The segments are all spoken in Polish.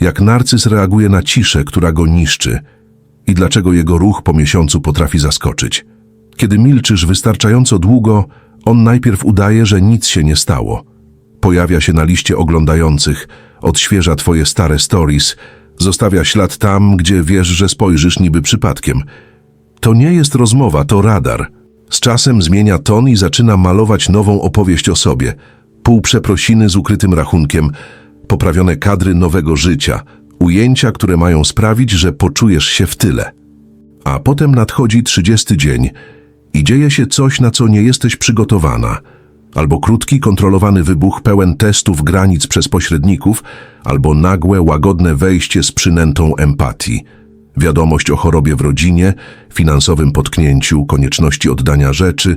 Jak narcyz reaguje na ciszę, która go niszczy i dlaczego jego ruch po miesiącu potrafi zaskoczyć. Kiedy milczysz wystarczająco długo, on najpierw udaje, że nic się nie stało. Pojawia się na liście oglądających, odświeża twoje stare stories, zostawia ślad tam, gdzie wiesz, że spojrzysz niby przypadkiem. To nie jest rozmowa, to radar. Z czasem zmienia ton i zaczyna malować nową opowieść o sobie. Pół przeprosiny z ukrytym rachunkiem, poprawione kadry nowego życia, ujęcia, które mają sprawić, że poczujesz się w tyle. A potem nadchodzi 30 dzień i dzieje się coś, na co nie jesteś przygotowana. Albo krótki, kontrolowany wybuch pełen testów granic przez pośredników, albo nagłe, łagodne wejście z przynętą empatii. Wiadomość o chorobie w rodzinie, finansowym potknięciu, konieczności oddania rzeczy,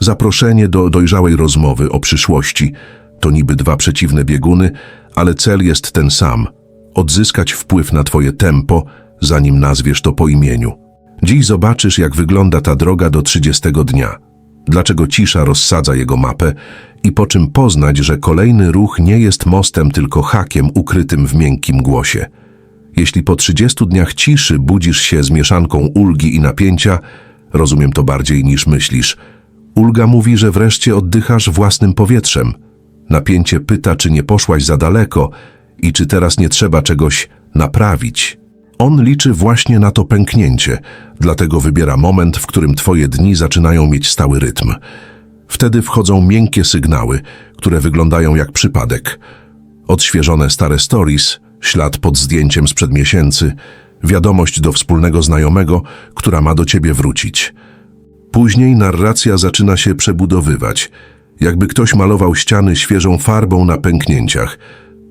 zaproszenie do dojrzałej rozmowy o przyszłości. To niby dwa przeciwne bieguny, ale cel jest ten sam – odzyskać wpływ na twoje tempo, zanim nazwiesz to po imieniu. Dziś zobaczysz, jak wygląda ta droga do 30 dnia. Dlaczego cisza rozsadza jego mapę i po czym poznać, że kolejny ruch nie jest mostem, tylko hakiem ukrytym w miękkim głosie. Jeśli po 30 dniach ciszy budzisz się z mieszanką ulgi i napięcia, rozumiem to bardziej niż myślisz. Ulga mówi, że wreszcie oddychasz własnym powietrzem. Napięcie pyta, czy nie poszłaś za daleko i czy teraz nie trzeba czegoś naprawić. On liczy właśnie na to pęknięcie, dlatego wybiera moment, w którym twoje dni zaczynają mieć stały rytm. Wtedy wchodzą miękkie sygnały, które wyglądają jak przypadek. Odświeżone stare stories, ślad pod zdjęciem sprzed miesięcy, wiadomość do wspólnego znajomego, która ma do ciebie wrócić. Później narracja zaczyna się przebudowywać, jakby ktoś malował ściany świeżą farbą na pęknięciach,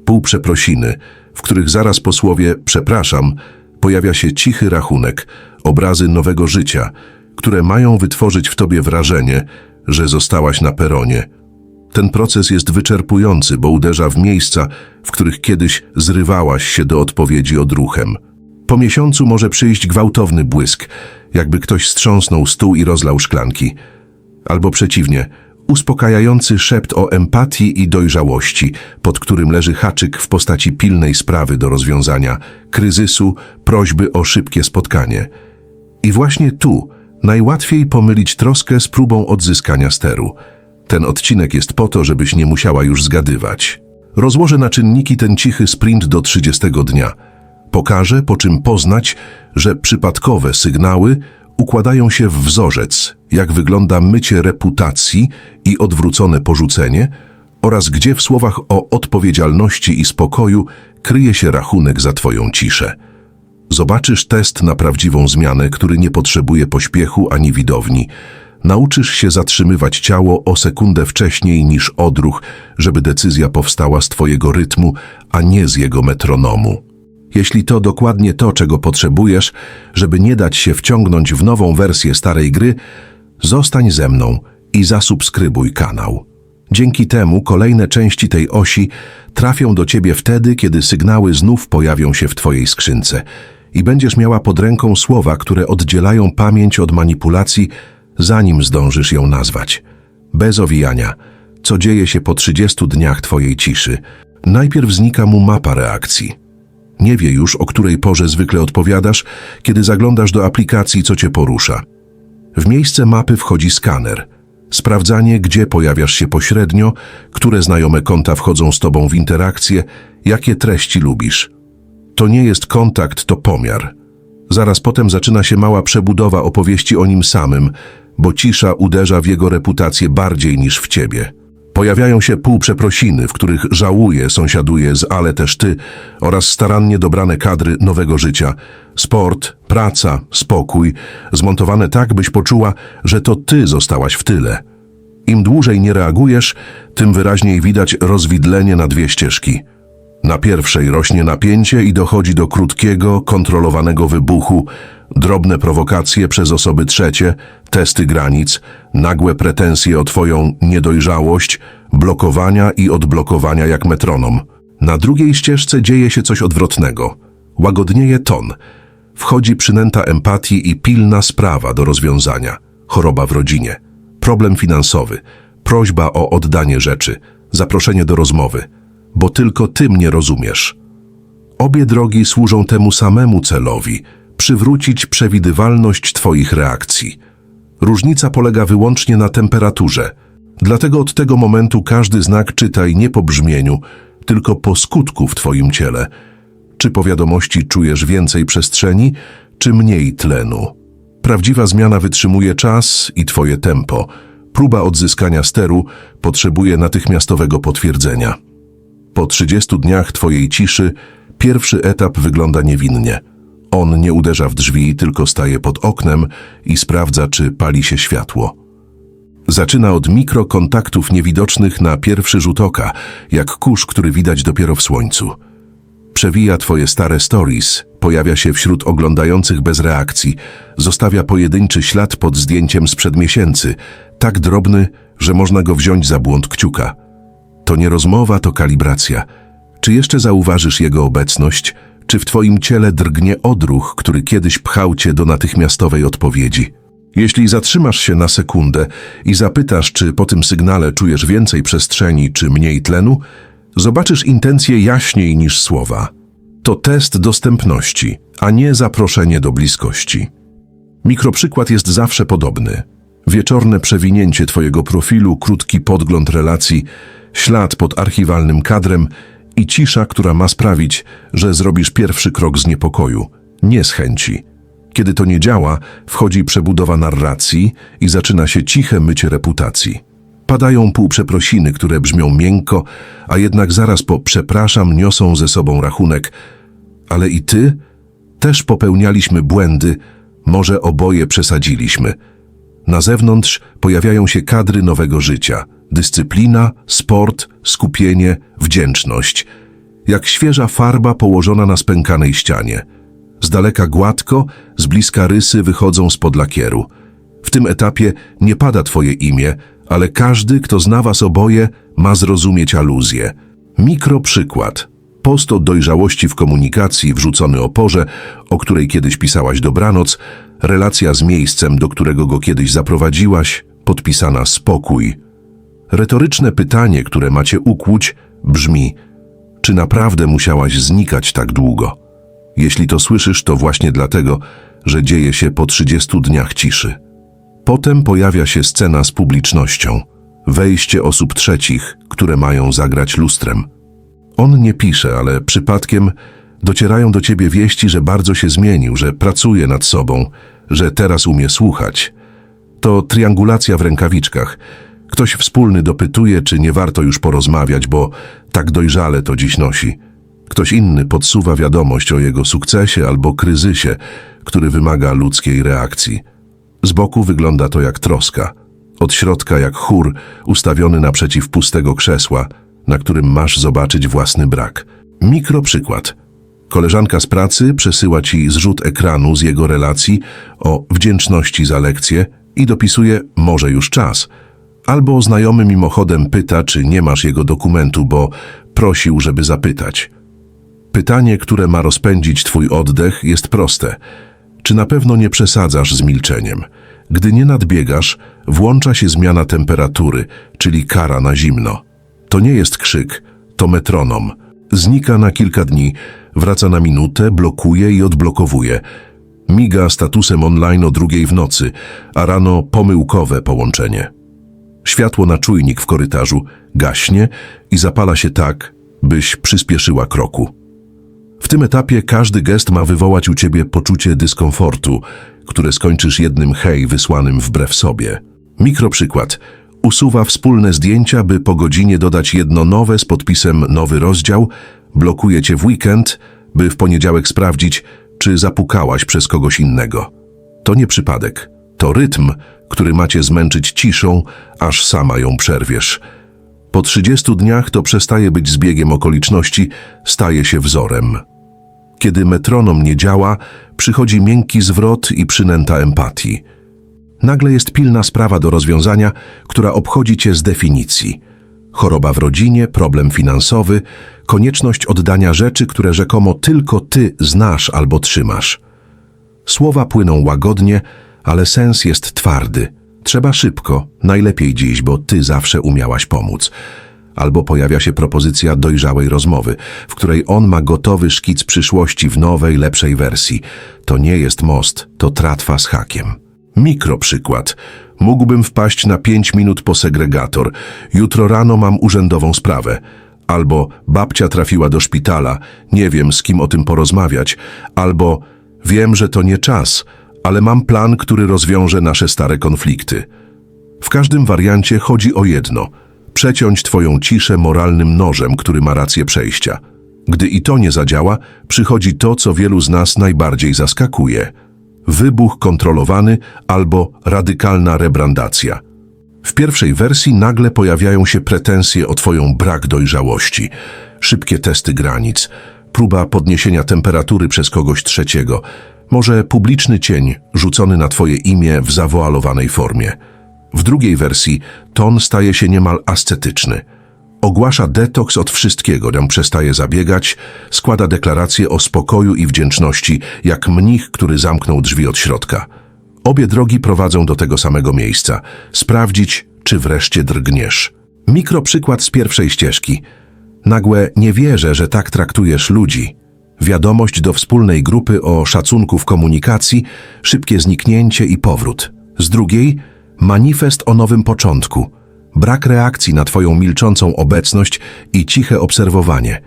pół przeprosiny, w których zaraz po słowie przepraszam pojawia się cichy rachunek, obrazy nowego życia, które mają wytworzyć w tobie wrażenie, że zostałaś na peronie. Ten proces jest wyczerpujący, bo uderza w miejsca, w których kiedyś zrywałaś się do odpowiedzi odruchem. Po miesiącu może przyjść gwałtowny błysk, jakby ktoś strząsnął stół i rozlał szklanki. Albo przeciwnie, uspokajający szept o empatii i dojrzałości, pod którym leży haczyk w postaci pilnej sprawy do rozwiązania, kryzysu, prośby o szybkie spotkanie. I właśnie tu najłatwiej pomylić troskę z próbą odzyskania steru. Ten odcinek jest po to, żebyś nie musiała już zgadywać. Rozłożę na czynniki ten cichy sprint do 30 dnia. Pokażę, po czym poznać, że przypadkowe sygnały układają się w wzorzec, jak wygląda mycie reputacji i odwrócone porzucenie, oraz gdzie w słowach o odpowiedzialności i spokoju kryje się rachunek za Twoją ciszę. Zobaczysz test na prawdziwą zmianę, który nie potrzebuje pośpiechu ani widowni. Nauczysz się zatrzymywać ciało o sekundę wcześniej niż odruch, żeby decyzja powstała z Twojego rytmu, a nie z jego metronomu. Jeśli to dokładnie to, czego potrzebujesz, żeby nie dać się wciągnąć w nową wersję starej gry, zostań ze mną i zasubskrybuj kanał. Dzięki temu kolejne części tej osi trafią do Ciebie wtedy, kiedy sygnały znów pojawią się w Twojej skrzynce i będziesz miała pod ręką słowa, które oddzielają pamięć od manipulacji, zanim zdążysz ją nazwać. Bez owijania. Co dzieje się po 30 dniach Twojej ciszy? Najpierw znika mu mapa reakcji. Nie wie już, o której porze zwykle odpowiadasz, kiedy zaglądasz do aplikacji, co cię porusza. W miejsce mapy wchodzi skaner. Sprawdzanie, gdzie pojawiasz się pośrednio, które znajome konta wchodzą z tobą w interakcję, jakie treści lubisz. To nie jest kontakt, to pomiar. Zaraz potem zaczyna się mała przebudowa opowieści o nim samym, bo cisza uderza w jego reputację bardziej niż w ciebie. Pojawiają się półprzeprosiny, w których żałuje, sąsiaduje z ale też ty oraz starannie dobrane kadry nowego życia. Sport, praca, spokój, zmontowane tak, byś poczuła, że to ty zostałaś w tyle. Im dłużej nie reagujesz, tym wyraźniej widać rozwidlenie na dwie ścieżki. Na pierwszej rośnie napięcie i dochodzi do krótkiego, kontrolowanego wybuchu, drobne prowokacje przez osoby trzecie, testy granic, nagłe pretensje o twoją niedojrzałość, blokowania i odblokowania jak metronom. Na drugiej ścieżce dzieje się coś odwrotnego. Łagodnieje ton. Wchodzi przynęta empatii i pilna sprawa do rozwiązania. Choroba w rodzinie, problem finansowy, prośba o oddanie rzeczy, zaproszenie do rozmowy, bo tylko ty mnie rozumiesz. Obie drogi służą temu samemu celowi przywrócić przewidywalność Twoich reakcji. Różnica polega wyłącznie na temperaturze. Dlatego od tego momentu każdy znak czytaj nie po brzmieniu, tylko po skutku w Twoim ciele. Czy po wiadomości czujesz więcej przestrzeni, czy mniej tlenu? Prawdziwa zmiana wytrzymuje czas i Twoje tempo. Próba odzyskania steru potrzebuje natychmiastowego potwierdzenia. Po 30 dniach Twojej ciszy pierwszy etap wygląda niewinnie. On nie uderza w drzwi, tylko staje pod oknem i sprawdza, czy pali się światło. Zaczyna od mikrokontaktów niewidocznych na pierwszy rzut oka, jak kurz, który widać dopiero w słońcu. Przewija twoje stare stories, pojawia się wśród oglądających bez reakcji, zostawia pojedynczy ślad pod zdjęciem sprzed miesięcy, tak drobny, że można go wziąć za błąd kciuka. To nie rozmowa, to kalibracja. Czy jeszcze zauważysz jego obecność? Czy w twoim ciele drgnie odruch, który kiedyś pchał cię do natychmiastowej odpowiedzi? Jeśli zatrzymasz się na sekundę i zapytasz, czy po tym sygnale czujesz więcej przestrzeni, czy mniej tlenu, zobaczysz intencje jaśniej niż słowa. To test dostępności, a nie zaproszenie do bliskości. Mikroprzykład jest zawsze podobny. Wieczorne przewinięcie Twojego profilu, krótki podgląd relacji, ślad pod archiwalnym kadrem i cisza, która ma sprawić, że zrobisz pierwszy krok z niepokoju, nie z chęci. Kiedy to nie działa, wchodzi przebudowa narracji i zaczyna się ciche mycie reputacji. Padają półprzeprosiny, które brzmią miękko, a jednak zaraz po przepraszam niosą ze sobą rachunek. Ale i ty? Też popełnialiśmy błędy, może oboje przesadziliśmy. Na zewnątrz pojawiają się kadry nowego życia. Dyscyplina, sport, skupienie, wdzięczność. Jak świeża farba położona na spękanej ścianie. Z daleka gładko, z bliska rysy wychodzą spod lakieru. W tym etapie nie pada twoje imię, ale każdy, kto zna was oboje, ma zrozumieć aluzję. Mikroprzykład. Post o dojrzałości w komunikacji wrzucony o porze, o której kiedyś pisałaś dobranoc, relacja z miejscem, do którego go kiedyś zaprowadziłaś, podpisana spokój. Retoryczne pytanie, które macie ukłuć, brzmi: Czy naprawdę musiałaś znikać tak długo? Jeśli to słyszysz, to właśnie dlatego, że dzieje się po 30 dniach ciszy. Potem pojawia się scena z publicznością, wejście osób trzecich, które mają zagrać lustrem. On nie pisze, ale przypadkiem docierają do ciebie wieści, że bardzo się zmienił, że pracuje nad sobą, że teraz umie słuchać. To triangulacja w rękawiczkach. Ktoś wspólny dopytuje, czy nie warto już porozmawiać, bo tak dojrzale to dziś nosi. Ktoś inny podsuwa wiadomość o jego sukcesie albo kryzysie, który wymaga ludzkiej reakcji. Z boku wygląda to jak troska, od środka jak chór ustawiony naprzeciw pustego krzesła, na którym masz zobaczyć własny brak. Mikroprzykład. Koleżanka z pracy przesyła ci zrzut ekranu z jego relacji o wdzięczności za lekcję i dopisuje może już czas. Albo znajomy mimochodem pyta, czy nie masz jego dokumentu, bo prosił, żeby zapytać. Pytanie, które ma rozpędzić twój oddech, jest proste. Czy na pewno nie przesadzasz z milczeniem? Gdy nie nadbiegasz, włącza się zmiana temperatury, czyli kara na zimno. To nie jest krzyk, to metronom. Znika na kilka dni, wraca na minutę, blokuje i odblokowuje. Miga statusem online o drugiej w nocy, a rano pomyłkowe połączenie. Światło na czujnik w korytarzu gaśnie i zapala się tak, byś przyspieszyła kroku. W tym etapie każdy gest ma wywołać u ciebie poczucie dyskomfortu, które skończysz jednym hej wysłanym wbrew sobie. Mikroprzykład. Usuwa wspólne zdjęcia, by po godzinie dodać jedno nowe z podpisem nowy rozdział, blokuje cię w weekend, by w poniedziałek sprawdzić, czy zapukałaś przez kogoś innego. To nie przypadek. To rytm, który macie zmęczyć ciszą, aż sama ją przerwiesz. Po 30 dniach to przestaje być zbiegiem okoliczności, staje się wzorem. Kiedy metronom nie działa, przychodzi miękki zwrot i przynęta empatii. Nagle jest pilna sprawa do rozwiązania, która obchodzi cię z definicji. Choroba w rodzinie, problem finansowy, konieczność oddania rzeczy, które rzekomo tylko ty znasz albo trzymasz. Słowa płyną łagodnie, ale sens jest twardy. Trzeba szybko, najlepiej dziś, bo ty zawsze umiałaś pomóc. albo pojawia się propozycja dojrzałej rozmowy, w której on ma gotowy szkic przyszłości w nowej, lepszej wersji. To nie jest most, to tratwa z hakiem. Mikroprzykład. Mógłbym wpaść na pięć minut po segregator. Jutro rano mam urzędową sprawę. Albo babcia trafiła do szpitala, nie wiem z kim o tym porozmawiać. Albo wiem, że to nie czas, ale mam plan, który rozwiąże nasze stare konflikty. W każdym wariancie chodzi o jedno – przeciąć twoją ciszę moralnym nożem, który ma rację przejścia. Gdy i to nie zadziała, przychodzi to, co wielu z nas najbardziej zaskakuje. Wybuch kontrolowany albo radykalna rebrandacja. W pierwszej wersji nagle pojawiają się pretensje o twoją brak dojrzałości, szybkie testy granic, próba podniesienia temperatury przez kogoś trzeciego, może publiczny cień rzucony na twoje imię w zawoalowanej formie. W drugiej wersji ton staje się niemal ascetyczny. Ogłasza detoks od wszystkiego, nam przestaje zabiegać, składa deklaracje o spokoju i wdzięczności, jak mnich, który zamknął drzwi od środka. Obie drogi prowadzą do tego samego miejsca. Sprawdzić, czy wreszcie drgniesz. Mikroprzykład z pierwszej ścieżki. Nagłe nie wierzę, że tak traktujesz ludzi. Wiadomość do wspólnej grupy o szacunku w komunikacji, szybkie zniknięcie i powrót. Z drugiej manifest o nowym początku. Brak reakcji na twoją milczącą obecność i ciche obserwowanie.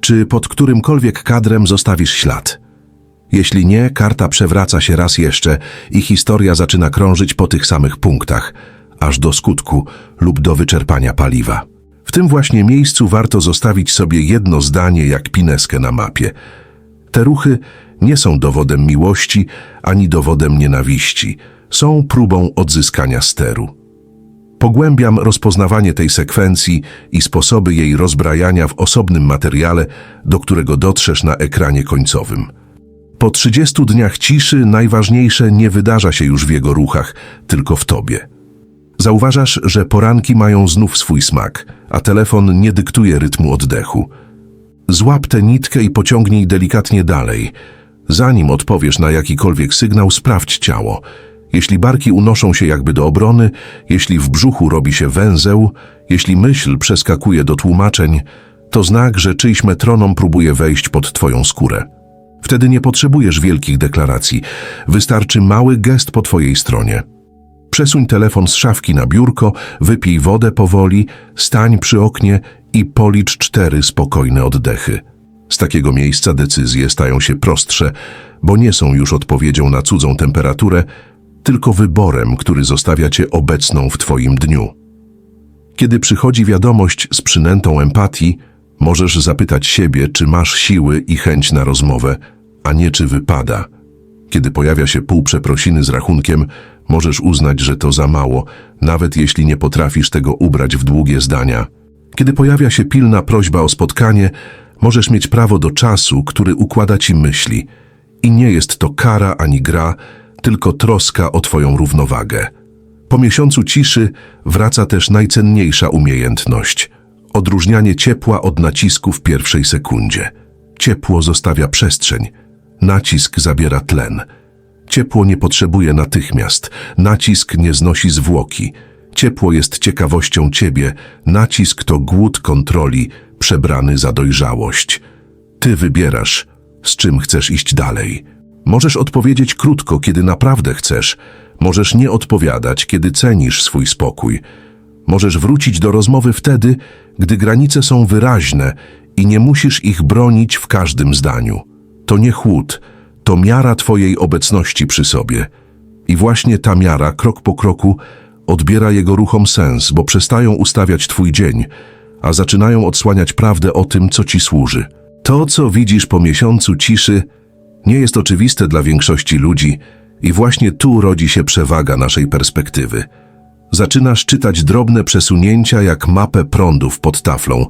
Czy pod którymkolwiek kadrem zostawisz ślad? Jeśli nie, karta przewraca się raz jeszcze i historia zaczyna krążyć po tych samych punktach, aż do skutku lub do wyczerpania paliwa. Tym właśnie miejscu warto zostawić sobie jedno zdanie jak pineskę na mapie. Te ruchy nie są dowodem miłości ani dowodem nienawiści, są próbą odzyskania steru. Pogłębiam rozpoznawanie tej sekwencji i sposoby jej rozbrajania w osobnym materiale, do którego dotrzesz na ekranie końcowym. Po 30 dniach ciszy najważniejsze nie wydarza się już w jego ruchach, tylko w tobie. Zauważasz, że poranki mają znów swój smak, a telefon nie dyktuje rytmu oddechu. Złap tę nitkę i pociągnij delikatnie dalej. Zanim odpowiesz na jakikolwiek sygnał, sprawdź ciało. Jeśli barki unoszą się jakby do obrony, jeśli w brzuchu robi się węzeł, jeśli myśl przeskakuje do tłumaczeń, to znak, że czyjś metronom próbuje wejść pod twoją skórę. Wtedy nie potrzebujesz wielkich deklaracji, wystarczy mały gest po twojej stronie. Przesuń telefon z szafki na biurko, wypij wodę powoli, stań przy oknie i policz cztery spokojne oddechy. Z takiego miejsca decyzje stają się prostsze, bo nie są już odpowiedzią na cudzą temperaturę, tylko wyborem, który zostawia cię obecną w twoim dniu. Kiedy przychodzi wiadomość z przynętą empatii, możesz zapytać siebie, czy masz siły i chęć na rozmowę, a nie czy wypada. Kiedy pojawia się pół przeprosiny z rachunkiem, możesz uznać, że to za mało, nawet jeśli nie potrafisz tego ubrać w długie zdania. Kiedy pojawia się pilna prośba o spotkanie, możesz mieć prawo do czasu, który układa ci myśli. I nie jest to kara ani gra, tylko troska o twoją równowagę. Po miesiącu ciszy wraca też najcenniejsza umiejętność – odróżnianie ciepła od nacisku w pierwszej sekundzie. Ciepło zostawia przestrzeń, nacisk zabiera tlen. Ciepło nie potrzebuje natychmiast, nacisk nie znosi zwłoki. Ciepło jest ciekawością ciebie, nacisk to głód kontroli, przebrany za dojrzałość. Ty wybierasz, z czym chcesz iść dalej. Możesz odpowiedzieć krótko, kiedy naprawdę chcesz. Możesz nie odpowiadać, kiedy cenisz swój spokój. Możesz wrócić do rozmowy wtedy, gdy granice są wyraźne i nie musisz ich bronić w każdym zdaniu. To nie chłód, to miara Twojej obecności przy sobie. I właśnie ta miara, krok po kroku, odbiera jego ruchom sens, bo przestają ustawiać Twój dzień, a zaczynają odsłaniać prawdę o tym, co Ci służy. To, co widzisz po miesiącu ciszy, nie jest oczywiste dla większości ludzi i właśnie tu rodzi się przewaga naszej perspektywy. Zaczynasz czytać drobne przesunięcia jak mapę prądów pod taflą.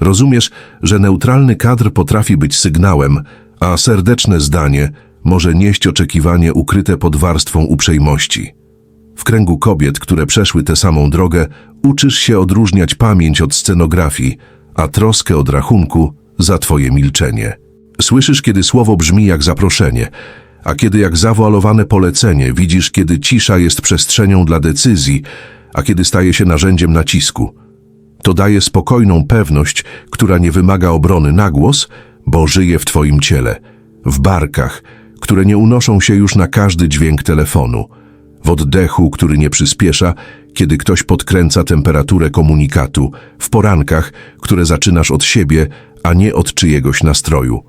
Rozumiesz, że neutralny kadr potrafi być sygnałem, a serdeczne zdanie może nieść oczekiwanie ukryte pod warstwą uprzejmości. W kręgu kobiet, które przeszły tę samą drogę, uczysz się odróżniać pamięć od scenografii, a troskę od rachunku za twoje milczenie. Słyszysz, kiedy słowo brzmi jak zaproszenie, a kiedy jak zawoalowane polecenie widzisz, kiedy cisza jest przestrzenią dla decyzji, a kiedy staje się narzędziem nacisku. To daje spokojną pewność, która nie wymaga obrony na głos, bo żyje w twoim ciele, w barkach, które nie unoszą się już na każdy dźwięk telefonu, w oddechu, który nie przyspiesza, kiedy ktoś podkręca temperaturę komunikatu, w porankach, które zaczynasz od siebie, a nie od czyjegoś nastroju.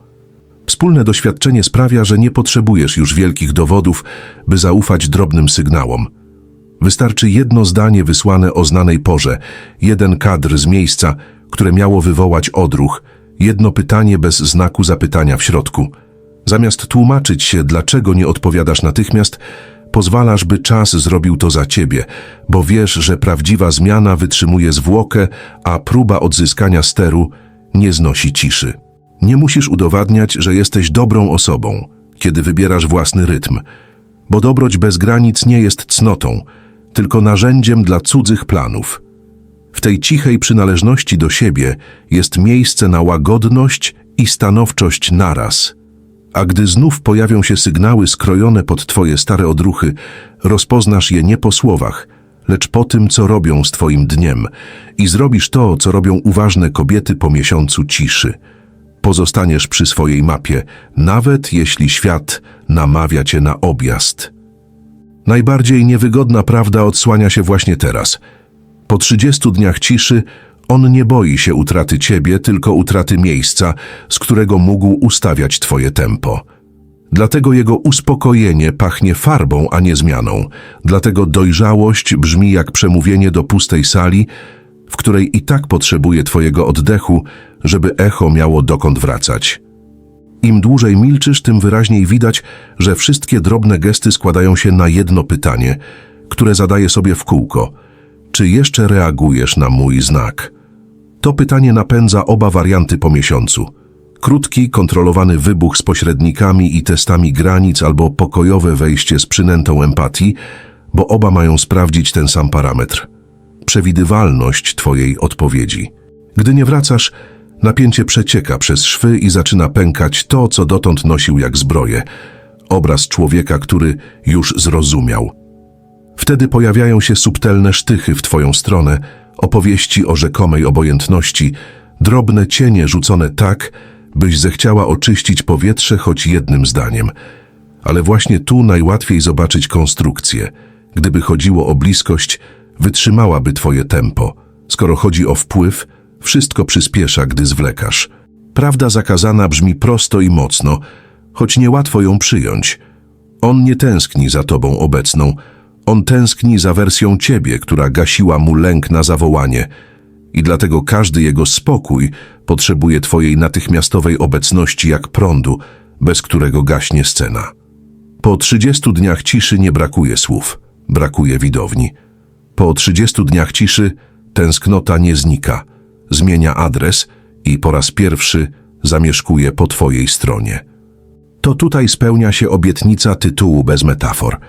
Wspólne doświadczenie sprawia, że nie potrzebujesz już wielkich dowodów, by zaufać drobnym sygnałom. Wystarczy jedno zdanie wysłane o znanej porze, jeden kadr z miejsca, które miało wywołać odruch, jedno pytanie bez znaku zapytania w środku. Zamiast tłumaczyć się, dlaczego nie odpowiadasz natychmiast, pozwalasz, by czas zrobił to za ciebie, bo wiesz, że prawdziwa zmiana wytrzymuje zwłokę, a próba odzyskania steru nie znosi ciszy. Nie musisz udowadniać, że jesteś dobrą osobą, kiedy wybierasz własny rytm, bo dobroć bez granic nie jest cnotą, tylko narzędziem dla cudzych planów. W tej cichej przynależności do siebie jest miejsce na łagodność i stanowczość naraz. A gdy znów pojawią się sygnały skrojone pod twoje stare odruchy, rozpoznasz je nie po słowach, lecz po tym, co robią z twoim dniem i zrobisz to, co robią uważne kobiety po miesiącu ciszy. Pozostaniesz przy swojej mapie, nawet jeśli świat namawia cię na objazd. Najbardziej niewygodna prawda odsłania się właśnie teraz. Po 30 dniach ciszy on nie boi się utraty ciebie, tylko utraty miejsca, z którego mógł ustawiać twoje tempo. Dlatego jego uspokojenie pachnie farbą, a nie zmianą. Dlatego dojrzałość brzmi jak przemówienie do pustej sali, w której i tak potrzebuje twojego oddechu, żeby echo miało dokąd wracać. Im dłużej milczysz, tym wyraźniej widać, że wszystkie drobne gesty składają się na jedno pytanie, które zadaję sobie w kółko. Czy jeszcze reagujesz na mój znak? To pytanie napędza oba warianty po miesiącu. Krótki, kontrolowany wybuch z pośrednikami i testami granic albo pokojowe wejście z przynętą empatii, bo oba mają sprawdzić ten sam parametr. Przewidywalność Twojej odpowiedzi. Gdy nie wracasz, napięcie przecieka przez szwy i zaczyna pękać to, co dotąd nosił jak zbroję. Obraz człowieka, który już zrozumiał. Wtedy pojawiają się subtelne sztychy w Twoją stronę, opowieści o rzekomej obojętności, drobne cienie rzucone tak, byś zechciała oczyścić powietrze choć jednym zdaniem. Ale właśnie tu najłatwiej zobaczyć konstrukcję. Gdyby chodziło o bliskość, wytrzymałaby twoje tempo. Skoro chodzi o wpływ, wszystko przyspiesza, gdy zwlekasz. Prawda zakazana brzmi prosto i mocno, choć niełatwo ją przyjąć. On nie tęskni za tobą obecną, on tęskni za wersją ciebie, która gasiła mu lęk na zawołanie i dlatego każdy jego spokój potrzebuje twojej natychmiastowej obecności jak prądu, bez którego gaśnie scena. Po 30 dniach ciszy nie brakuje słów, brakuje widowni. Po 30 dniach ciszy tęsknota nie znika, zmienia adres i po raz pierwszy zamieszkuje po twojej stronie. To tutaj spełnia się obietnica tytułu bez metafor –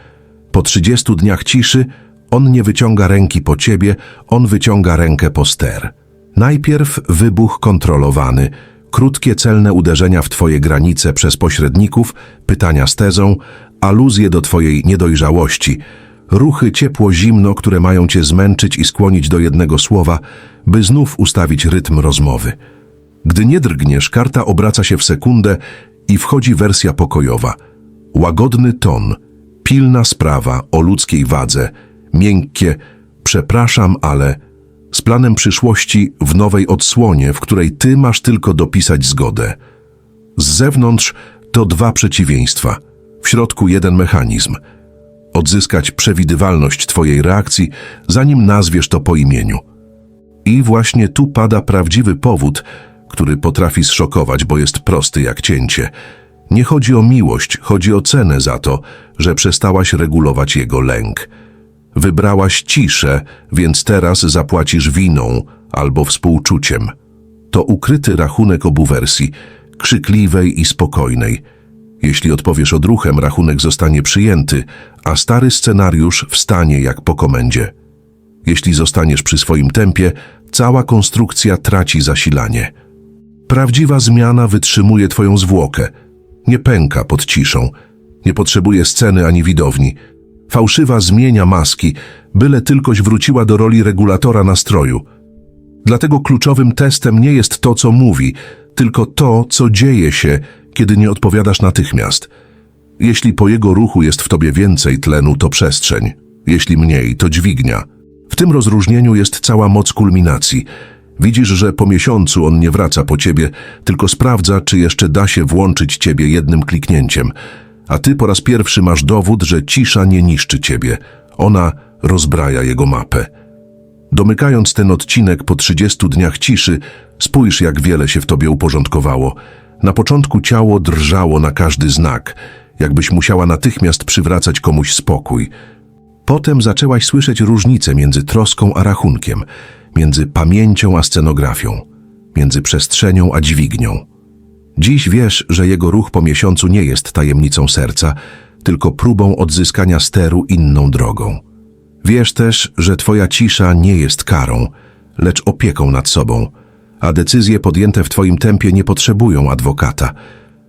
po 30 dniach ciszy on nie wyciąga ręki po ciebie, on wyciąga rękę po ster. Najpierw wybuch kontrolowany, krótkie celne uderzenia w twoje granice przez pośredników, pytania z tezą, aluzje do twojej niedojrzałości, ruchy ciepło-zimno, które mają cię zmęczyć i skłonić do jednego słowa, by znów ustawić rytm rozmowy. Gdy nie drgniesz, karta obraca się w sekundę i wchodzi wersja pokojowa. Łagodny ton – pilna sprawa o ludzkiej wadze, miękkie, przepraszam, ale z planem przyszłości w nowej odsłonie, w której ty masz tylko dopisać zgodę. Z zewnątrz to dwa przeciwieństwa, w środku jeden mechanizm. Odzyskać przewidywalność twojej reakcji, zanim nazwiesz to po imieniu. I właśnie tu pada prawdziwy powód, który potrafi zszokować, bo jest prosty jak cięcie – nie chodzi o miłość, chodzi o cenę za to, że przestałaś regulować jego lęk. Wybrałaś ciszę, więc teraz zapłacisz winą albo współczuciem. To ukryty rachunek obu wersji, krzykliwej i spokojnej. Jeśli odpowiesz odruchem, rachunek zostanie przyjęty, a stary scenariusz wstanie jak po komendzie. Jeśli zostaniesz przy swoim tempie, cała konstrukcja traci zasilanie. Prawdziwa zmiana wytrzymuje twoją zwłokę – nie pęka pod ciszą, nie potrzebuje sceny ani widowni. Fałszywa zmienia maski, byle tylkoś wróciła do roli regulatora nastroju. Dlatego kluczowym testem nie jest to, co mówi, tylko to, co dzieje się, kiedy nie odpowiadasz natychmiast. Jeśli po jego ruchu jest w tobie więcej tlenu, to przestrzeń. Jeśli mniej, to dźwignia. W tym rozróżnieniu jest cała moc kulminacji. Widzisz, że po miesiącu on nie wraca po ciebie, tylko sprawdza, czy jeszcze da się włączyć ciebie jednym kliknięciem. A ty po raz pierwszy masz dowód, że cisza nie niszczy ciebie. Ona rozbraja jego mapę. Domykając ten odcinek po 30 dniach ciszy, spójrz, jak wiele się w tobie uporządkowało. Na początku ciało drżało na każdy znak, jakbyś musiała natychmiast przywracać komuś spokój. Potem zaczęłaś słyszeć różnicę między troską a rachunkiem, między pamięcią a scenografią, między przestrzenią a dźwignią. Dziś wiesz, że jego ruch po miesiącu nie jest tajemnicą serca, tylko próbą odzyskania steru inną drogą. Wiesz też, że twoja cisza nie jest karą, lecz opieką nad sobą, a decyzje podjęte w twoim tempie nie potrzebują adwokata.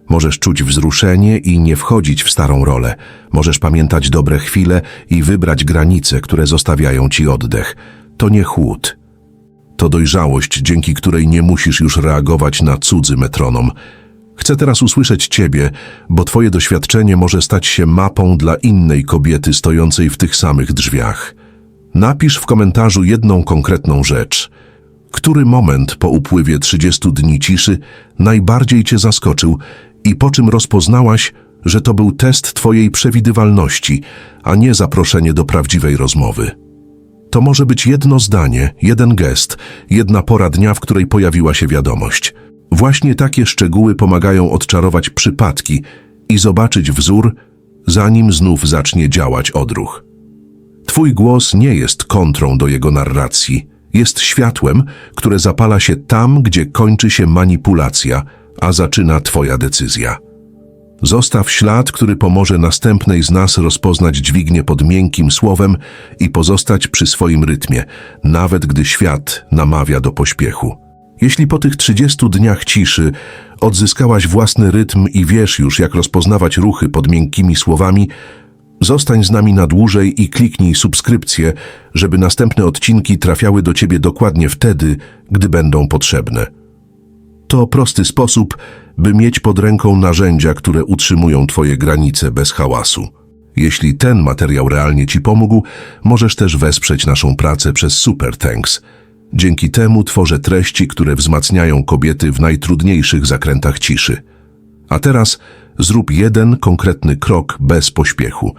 Możesz czuć wzruszenie i nie wchodzić w starą rolę. Możesz pamiętać dobre chwile i wybrać granice, które zostawiają ci oddech. To nie chłód. To dojrzałość, dzięki której nie musisz już reagować na cudzy metronom. Chcę teraz usłyszeć Ciebie, bo Twoje doświadczenie może stać się mapą dla innej kobiety stojącej w tych samych drzwiach. Napisz w komentarzu jedną konkretną rzecz. Który moment po upływie 30 dni ciszy najbardziej Cię zaskoczył i po czym rozpoznałaś, że to był test Twojej przewidywalności, a nie zaproszenie do prawdziwej rozmowy? To może być jedno zdanie, jeden gest, jedna pora dnia, w której pojawiła się wiadomość. Właśnie takie szczegóły pomagają odczarować przypadki i zobaczyć wzór, zanim znów zacznie działać odruch. Twój głos nie jest kontrą do jego narracji, jest światłem, które zapala się tam, gdzie kończy się manipulacja, a zaczyna Twoja decyzja. Zostaw ślad, który pomoże następnej z nas rozpoznać dźwignię pod miękkim słowem i pozostać przy swoim rytmie, nawet gdy świat namawia do pośpiechu. Jeśli po tych 30 dniach ciszy odzyskałaś własny rytm i wiesz już, jak rozpoznawać ruchy pod miękkimi słowami, zostań z nami na dłużej i kliknij subskrypcję, żeby następne odcinki trafiały do Ciebie dokładnie wtedy, gdy będą potrzebne. To prosty sposób, by mieć pod ręką narzędzia, które utrzymują Twoje granice bez hałasu. Jeśli ten materiał realnie Ci pomógł, możesz też wesprzeć naszą pracę przez Super Thanks. Dzięki temu tworzę treści, które wzmacniają kobiety w najtrudniejszych zakrętach ciszy. A teraz zrób jeden konkretny krok bez pośpiechu.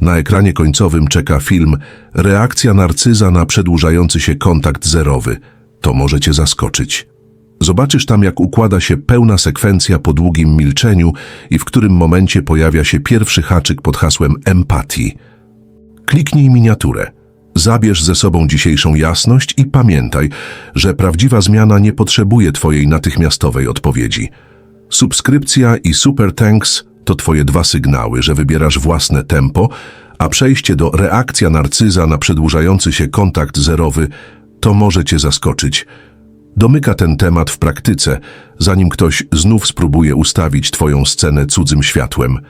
Na ekranie końcowym czeka film Reakcja narcyza na przedłużający się kontakt zerowy. To może Cię zaskoczyć. Zobaczysz tam, jak układa się pełna sekwencja po długim milczeniu i w którym momencie pojawia się pierwszy haczyk pod hasłem empatii. Kliknij miniaturę. Zabierz ze sobą dzisiejszą jasność i pamiętaj, że prawdziwa zmiana nie potrzebuje Twojej natychmiastowej odpowiedzi. Subskrypcja i Super Thanks to Twoje dwa sygnały, że wybierasz własne tempo, a przejście do reakcja narcyza na przedłużający się kontakt zerowy to może Cię zaskoczyć. Domyka ten temat w praktyce, zanim ktoś znów spróbuje ustawić Twoją scenę cudzym światłem –